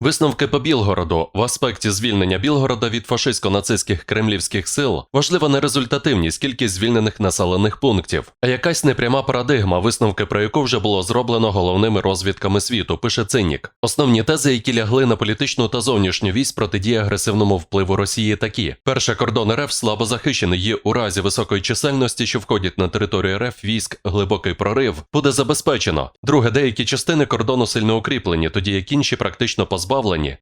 Висновки по Білгороду в аспекті звільнення Білгорода від фашистсько-нацистських кремлівських сил важлива не результативність кількість звільнених населених пунктів, а якась непряма парадигма, висновки про яку вже було зроблено головними розвідками світу, пише Цинік. Основні тези, які лягли на політичну та зовнішню вісь протидії агресивному впливу Росії, такі: перше кордон РФ слабо захищений є у разі високої чисельності, що входять на територію РФ військ, глибокий прорив буде забезпечено. Друге, деякі частини кордону сильно укріплені, тоді як інші практично позбавлені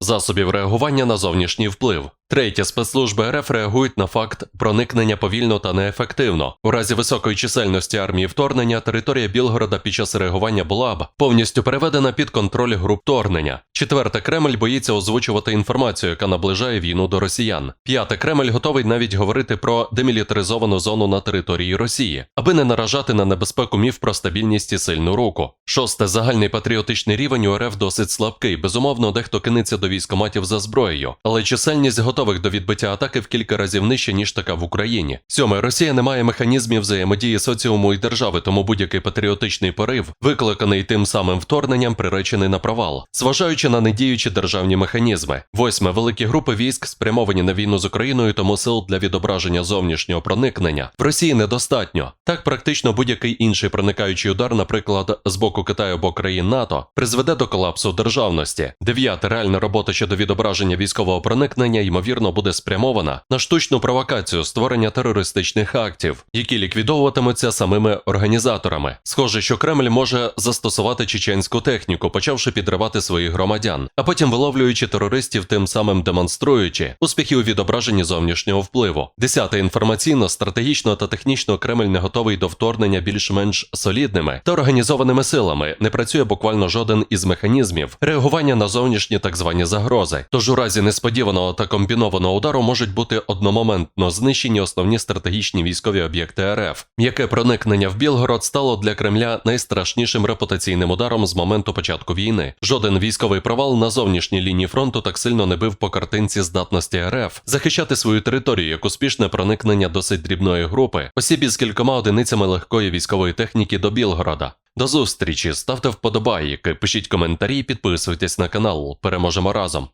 засобів реагування на зовнішній вплив. Третє, спецслужби РФ реагують на факт проникнення повільно та неефективно. У разі високої чисельності армії вторгнення територія Білгорода під час реагування була б повністю переведена під контроль груп вторгнення. Четверте, Кремль боїться озвучувати інформацію, яка наближає війну до росіян. П'яте, Кремль готовий навіть говорити про демілітаризовану зону на території Росії, аби не наражати на небезпеку міф про стабільність і сильну руку. Шосте, загальний патріотичний рівень у РФ досить слабкий. Безумовно, дехто кинеться до військоматів за зброєю, але чисельність готових до відбиття атаки в кілька разів нижче, ніж така в Україні. Сьоме, Росія не має механізмів взаємодії соціуму і держави, тому будь-який патріотичний порив, викликаний тим самим вторгненням, приречений на провал, зважаючи на недіючі державні механізми. Восьме, великі групи військ спрямовані на війну з Україною, тому сил для відображення зовнішнього проникнення в Росії недостатньо. Так, практично будь-який інший проникаючий удар, наприклад, з боку Китаю або країн НАТО, призведе до колапсу державності. Дев'яте, реальна робота щодо відображення військового проникнення, ймовірно, буде спрямована на штучну провокацію створення терористичних актів, які ліквідовуватимуться самими організаторами. Схоже, що Кремль може застосувати чеченську техніку, почавши підривати своїх громадян, а потім виловлюючи терористів, тим самим демонструючи успіхи у відображенні зовнішнього впливу. Десяте інформаційно, стратегічно та технічно Кремль не готовий до вторгнення більш-менш солідними та організованими силами. Не працює буквально жоден із механізмів реагування на зовнішні так звані загрози. Тож у разі несподіваного та комбінованого удару можуть бути одномоментно знищені основні стратегічні військові об'єкти РФ. М'яке проникнення в Білгород стало для Кремля найстрашнішим репутаційним ударом з моменту початку війни. Жоден військовий провал на зовнішній лінії фронту так сильно не бив по картинці здатності РФ захищати свою територію як успішне проникнення досить дрібної групи, осіб із кількома одиницями легкої військової техніки до Білгорода. До зустрічі, ставте вподобайки, пишіть коментарі, підписуйтесь на канал. Переможемо разом.